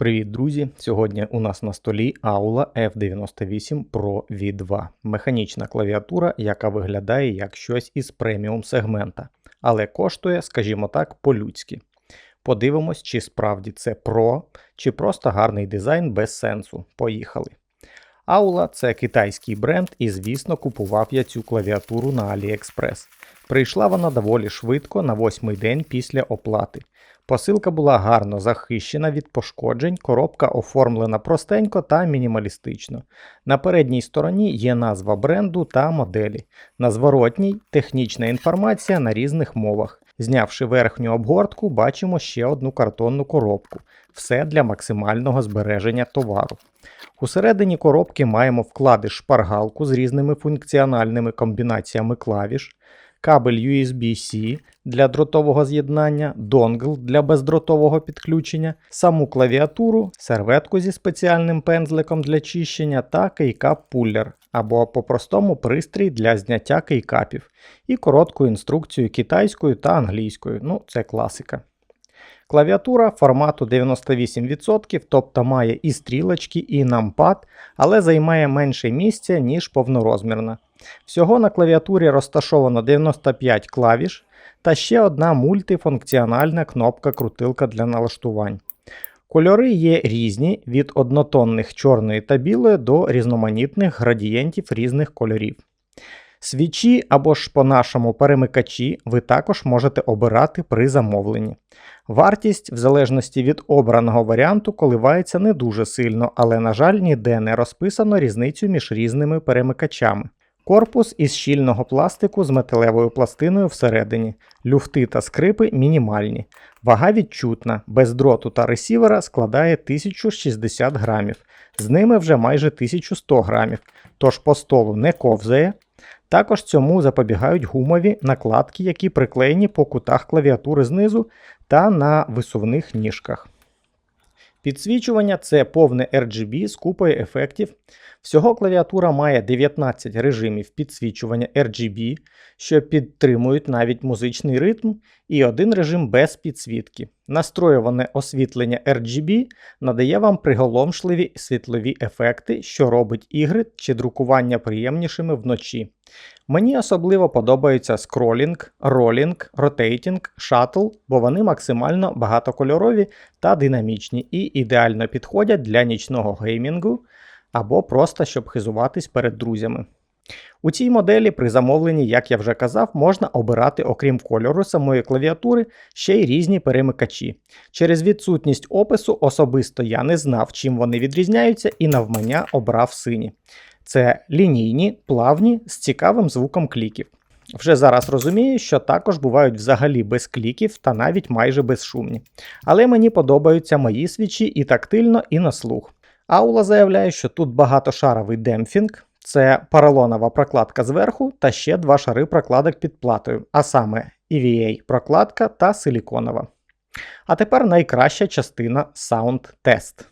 Привіт, друзі! Сьогодні у нас на столі Aula F98 Pro V2. Механічна клавіатура, яка виглядає як щось із преміум сегмента, але коштує, скажімо так, по-людськи. Подивимось, чи справді це Pro, чи просто гарний дизайн без сенсу. Поїхали. Aula це китайський бренд, і, звісно, купував я цю клавіатуру на AliExpress. Прийшла вона доволі швидко на восьмий день після оплати. Посилка була гарно захищена від пошкоджень, коробка оформлена простенько та мінімалістично. На передній стороні є назва бренду та моделі. На зворотній технічна інформація на різних мовах. Знявши верхню обгортку, бачимо ще одну картонну коробку. Все для максимального збереження товару. Усередині коробки маємо вкладиш шпаргалку з різними функціональними комбінаціями клавіш, кабель USB-C для дротового з'єднання, донгл для бездротового підключення, саму клавіатуру, серветку зі спеціальним пензликом для чищення та кейкап-пуллер або по-простому пристрій для зняття кейкапів і коротку інструкцію китайською та англійською. Ну, це класика. Клавіатура формату 98%, тобто має і стрілочки, і нампад, але займає менше місця, ніж повнорозмірна. Всього на клавіатурі розташовано 95 клавіш та ще одна мультифункціональна кнопка-крутилка для налаштувань. Кольори є різні від однотонних чорної та білої до різноманітних градієнтів різних кольорів. Свічі або ж по-нашому перемикачі ви також можете обирати при замовленні. Вартість, в залежності від обраного варіанту, коливається не дуже сильно, але, на жаль, ніде не розписано різницю між різними перемикачами. Корпус із щільного пластику з металевою пластиною всередині, люфти та скрипи мінімальні. Вага відчутна, без дроту та ресівера складає 1060 грамів, з ними вже майже 1100 грамів, тож по столу не ковзає. Також цьому запобігають гумові накладки, які приклеєні по кутах клавіатури знизу та на висувних ніжках. Підсвічування це повне RGB з купою ефектів. Всього клавіатура має 19 режимів підсвічування RGB, що підтримують навіть музичний ритм, і один режим без підсвітки. Настроюване освітлення RGB надає вам приголомшливі світлові ефекти, що робить ігри чи друкування приємнішими вночі. Мені особливо подобаються скролінг, ролінг, ротейтінг, шаттл, бо вони максимально багатокольорові та динамічні і ідеально підходять для нічного геймінгу або просто щоб хизуватись перед друзями. У цій моделі при замовленні, як я вже казав, можна обирати, окрім кольору самої клавіатури, ще й різні перемикачі. Через відсутність опису особисто я не знав, чим вони відрізняються, і навмання обрав сині. Це лінійні, плавні з цікавим звуком кліків. Вже зараз розумію, що також бувають взагалі без кліків та навіть майже безшумні. Але мені подобаються мої свічі і тактильно, і на слух. Аула заявляє, що тут багатошаровий демпфінг, це поролонова прокладка зверху та ще два шари прокладок під платою, а саме EVA прокладка та силіконова. А тепер найкраща частина Sound Test.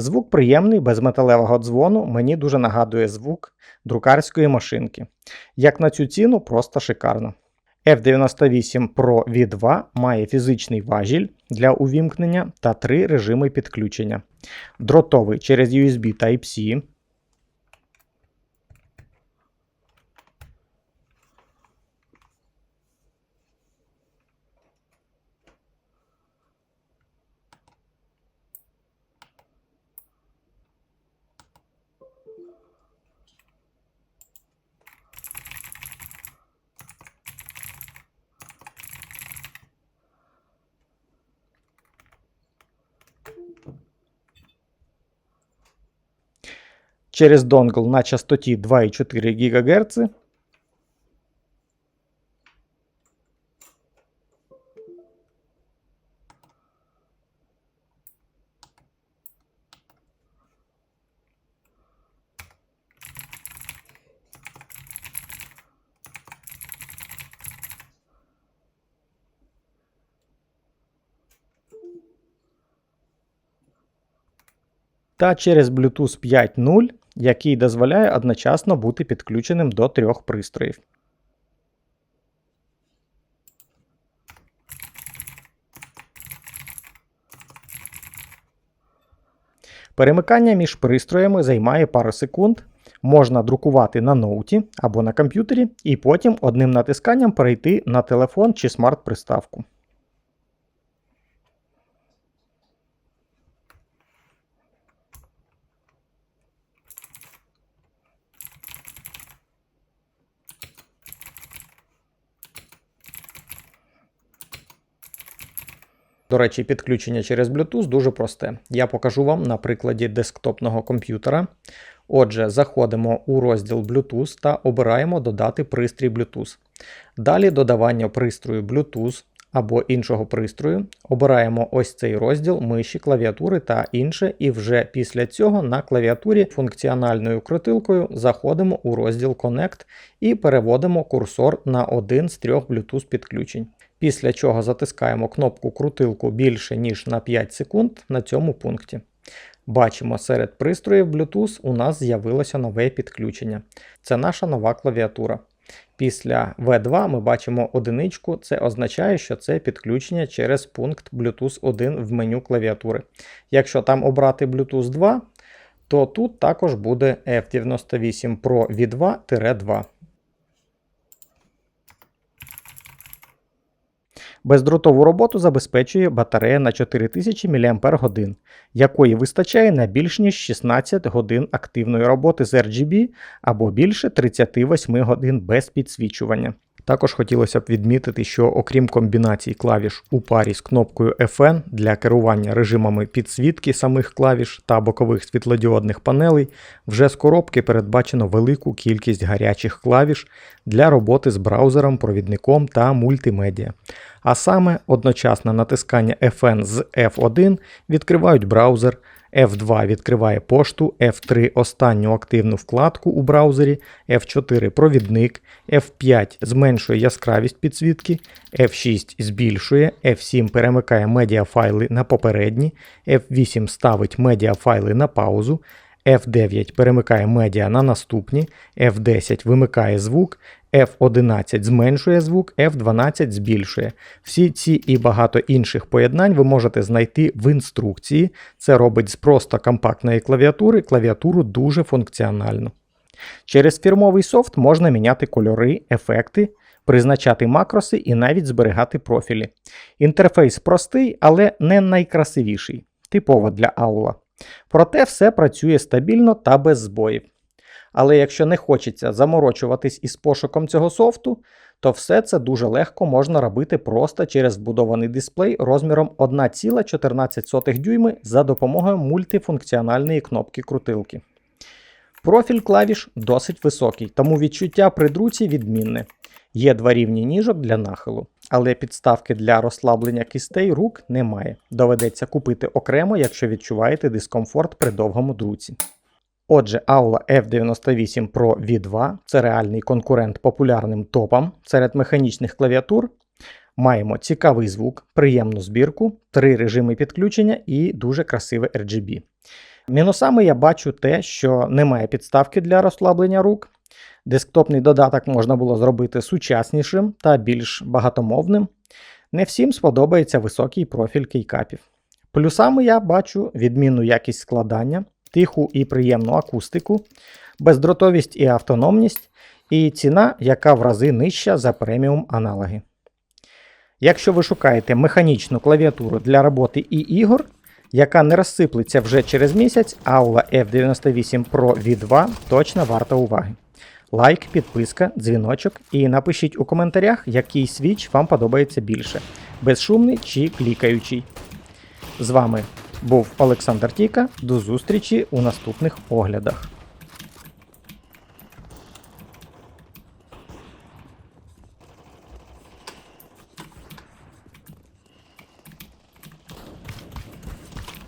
Звук приємний, без металевого дзвону, мені дуже нагадує звук друкарської машинки. Як на цю ціну, просто шикарно. F98 Pro V2 має фізичний важіль для увімкнення та три режими підключення. Дротовий через USB Type-C. Через донгл на частоті 2,4 ГГц. Та через Bluetooth 5.0 який дозволяє одночасно бути підключеним до трьох пристроїв. Перемикання між пристроями займає пару секунд. Можна друкувати на ноуті або на комп'ютері, і потім одним натисканням перейти на телефон чи смарт-приставку. До речі, підключення через Bluetooth дуже просте. Я покажу вам на прикладі десктопного комп'ютера. Отже, заходимо у розділ Bluetooth та обираємо додати пристрій Bluetooth. Далі додавання пристрою Bluetooth або іншого пристрою. Обираємо ось цей розділ миші, клавіатури та інше, і вже після цього на клавіатурі функціональною крутилкою заходимо у розділ Connect і переводимо курсор на один з трьох Bluetooth підключень. Після чого затискаємо кнопку крутилку більше ніж на 5 секунд на цьому пункті. Бачимо, серед пристроїв Bluetooth у нас з'явилося нове підключення. Це наша нова клавіатура. Після V2 ми бачимо одиничку, це означає, що це підключення через пункт Bluetooth 1 в меню клавіатури. Якщо там обрати Bluetooth 2, то тут також буде F98 Pro V2-2. Бездротову роботу забезпечує батарея на 4000 мАч, якої вистачає на більш ніж 16 годин активної роботи з RGB або більше 38 годин без підсвічування. Також хотілося б відмітити, що окрім комбінацій клавіш у парі з кнопкою FN для керування режимами підсвітки самих клавіш та бокових світлодіодних панелей, вже з коробки передбачено велику кількість гарячих клавіш для роботи з браузером, провідником та мультимедіа. А саме одночасне натискання FN з F1 відкривають браузер. F2 відкриває пошту, F3 останню активну вкладку у браузері, F4 провідник, F5 зменшує яскравість підсвітки, F6 збільшує, F7 перемикає медіафайли на попередні, F8 ставить медіафайли на паузу, F9 перемикає медіа на наступні, F10 вимикає звук, F11 зменшує звук, F12 збільшує. Всі ці і багато інших поєднань ви можете знайти в інструкції. Це робить з просто компактної клавіатури клавіатуру дуже функціональну. Через фірмовий софт можна міняти кольори, ефекти, призначати макроси і навіть зберігати профілі. Інтерфейс простий, але не найкрасивіший, типово для аула. Проте все працює стабільно та без збоїв. Але якщо не хочеться заморочуватись із пошуком цього софту, то все це дуже легко можна робити просто через вбудований дисплей розміром 1,14 дюйми за допомогою мультифункціональної кнопки крутилки. Профіль клавіш досить високий, тому відчуття при друці відмінне. Є два рівні ніжок для нахилу, але підставки для розслаблення кистей рук немає. Доведеться купити окремо, якщо відчуваєте дискомфорт при довгому друці. Отже, Aula F98 Pro V2 це реальний конкурент популярним топам серед механічних клавіатур. Маємо цікавий звук, приємну збірку, три режими підключення і дуже красиве RGB. Мінусами я бачу те, що немає підставки для розслаблення рук. Десктопний додаток можна було зробити сучаснішим та більш багатомовним. Не всім сподобається високий профіль кейкапів. Плюсами я бачу відмінну якість складання, тиху і приємну акустику, бездротовість і автономність, і ціна, яка в рази нижча за преміум аналоги. Якщо ви шукаєте механічну клавіатуру для роботи і ігор, яка не розсиплеться вже через місяць, Aula F98 Pro V2 точно варта уваги. Лайк, підписка, дзвіночок і напишіть у коментарях, який свіч вам подобається більше: безшумний чи клікаючий. З вами був Олександр Тіка. До зустрічі у наступних оглядах.